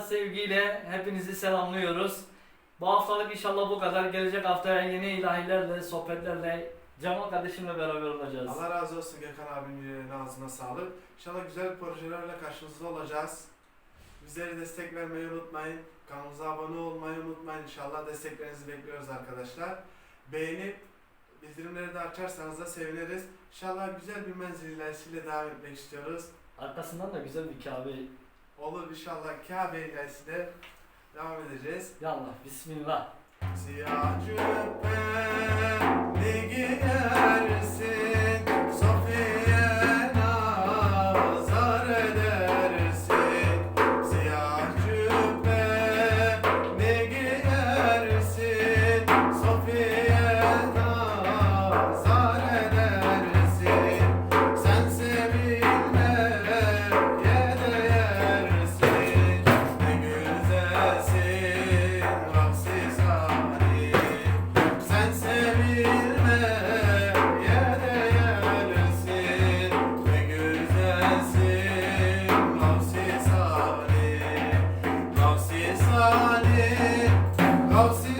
sevgiyle hepinizi selamlıyoruz. Bu haftalık inşallah bu kadar. Gelecek haftaya yeni ilahilerle, sohbetlerle Cemal kardeşimle beraber olacağız. Allah razı olsun Gökhan abimin ağzına sağlık. İnşallah güzel projelerle karşınızda olacağız. Bizlere destek vermeyi unutmayın. Kanalımıza abone olmayı unutmayın. İnşallah desteklerinizi bekliyoruz arkadaşlar. Beğenip bildirimleri de açarsanız da seviniriz. İnşallah güzel bir menzil ilerisiyle devam etmek istiyoruz. Arkasından da güzel bir Kabe. Olur inşallah Kabe ilerisiyle devam edeceğiz. Yallah bismillah. Siyah Vaksiz halim